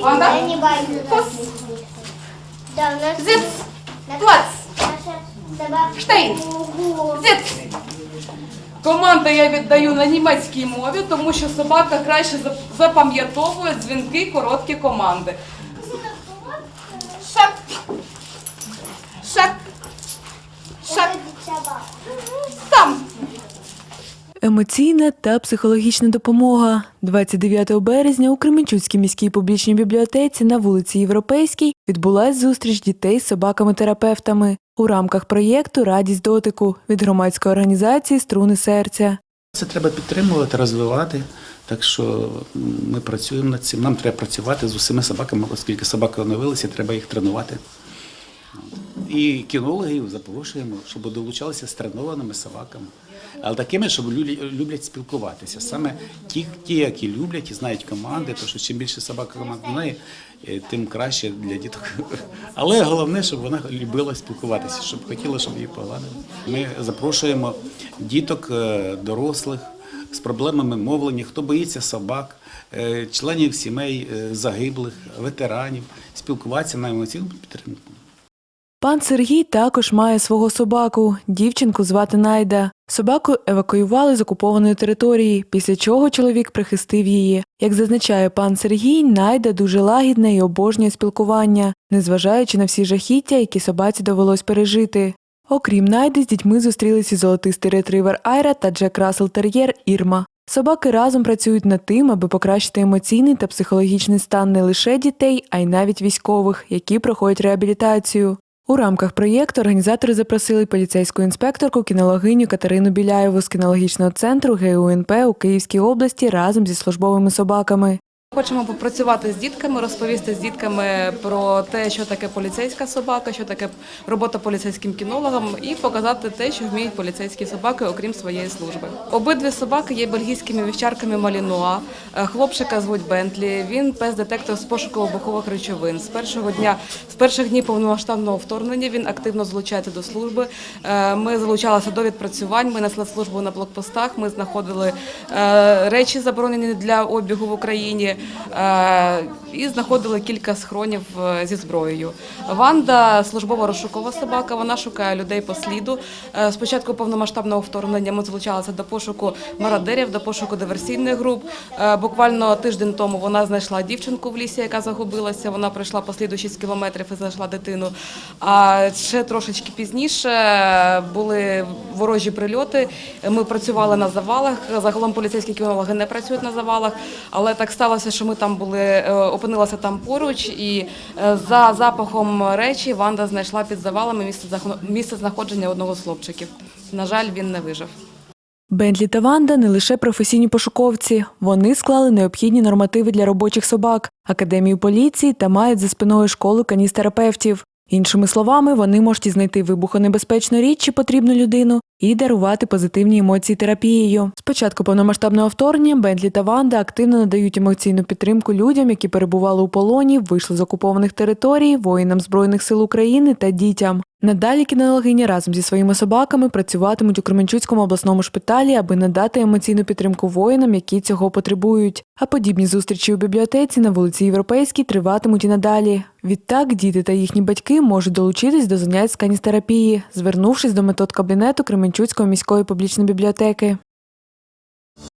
Ванда? Я не боюсь. Фас. Да, у нас Зиц. Плац. Штейн. Зиц. Команду я віддаю на німецькій мові, тому що собака краще запам'ятовує дзвінки, короткі команди. Шак. Это собака. Там. Емоційна та психологічна допомога 29 березня у Кременчуцькій міській публічній бібліотеці на вулиці Європейській відбулась зустріч дітей з собаками-терапевтами у рамках проєкту Радість дотику від громадської організації Струни серця. Це треба підтримувати, розвивати. Так що ми працюємо над цим. Нам треба працювати з усіма собаками, оскільки собаки оновилися, треба їх тренувати. І кінологів запрошуємо, щоб долучалися з тренованими собаками. Але такими, щоб лю- люблять спілкуватися. Саме ті, ті, які люблять і знають команди, тому що чим більше собака команд знає, е, тим краще для діток. Але головне, щоб вона любила спілкуватися, щоб хотіла, щоб її погладили. Ми запрошуємо діток, е, дорослих з проблемами мовлення, хто боїться собак, е, членів сімей загиблих, ветеранів, спілкуватися на емоційну підтримку. Пан Сергій також має свого собаку. Дівчинку звати Найда. Собаку евакуювали з окупованої території, після чого чоловік прихистив її. Як зазначає пан Сергій, Найда дуже лагідна і обожнює спілкування, незважаючи на всі жахіття, які собаці довелось пережити. Окрім Найди, з дітьми зустрілися золотистий ретривер Айра та Джек Рассел Тер'єр Ірма. Собаки разом працюють над тим, аби покращити емоційний та психологічний стан не лише дітей, а й навіть військових, які проходять реабілітацію. У рамках проєкту організатори запросили поліцейську інспекторку кінологиню Катерину Біляєву з кінологічного центру ГУНП у Київській області разом зі службовими собаками. Хочемо попрацювати з дітками, розповісти з дітками про те, що таке поліцейська собака, що таке робота поліцейським кінологом, і показати те, що вміють поліцейські собаки, окрім своєї служби. Обидві собаки є бельгійськими вівчарками Малінуа. Е, Хлопчика звуть Бентлі. Він пес-детектор з пошуку вибухових речовин. З першого дня, з перших днів повномасштабного вторгнення він активно залучається до служби. Е, Ми залучалися до відпрацювань. Ми несли службу на блокпостах. Ми знаходили е, речі, заборонені для обігу в Україні, і знаходили кілька схронів е, зі зброєю. Ванда службова розшукова собака. Вона шукає людей по сліду. Е, Спочатку повномасштабного вторгнення ми залучалися до пошуку мародерів, до пошуку диверсійних груп. Е, Буквально тиждень тому вона знайшла дівчинку в лісі, яка загубилася. Вона пройшла по сліду 6 кілометрів і знайшла дитину. А ще трошечки пізніше були ворожі прильоти. Ми працювали на завалах. Загалом поліцейські кінологи не працюють на завалах, але так сталося, що ми там були, опинилася там поруч, і е, за запахом речі Ванда знайшла під завалами місце знаходження одного з хлопчиків. На жаль, він не вижив. Бентлі та Ванда не лише професійні пошуковці, вони склали необхідні нормативи для робочих собак, академію поліції та мають за спиною школу каністерапевтів. Іншими словами, вони можуть знайти вибухонебезпечну річ чи потрібну людину і дарувати позитивні емоції терапією. Спочатку повномасштабного вторгнення Бентлі та Ванда активно надають емоційну підтримку людям, які перебували у полоні, вийшли з окупованих територій, воїнам Збройних сил України та дітям. Надалі кінологині разом зі своїми собаками працюватимуть у Кременчуцькому обласному шпиталі, аби надати емоційну підтримку воїнам, які цього потребують. А подібні зустрічі у бібліотеці на вулиці Європейській триватимуть і надалі. Відтак діти та їхні батьки можуть долучитись до занять з каністерапії, звернувшись до метод кабінету Кременчуцької міської публічної бібліотеки.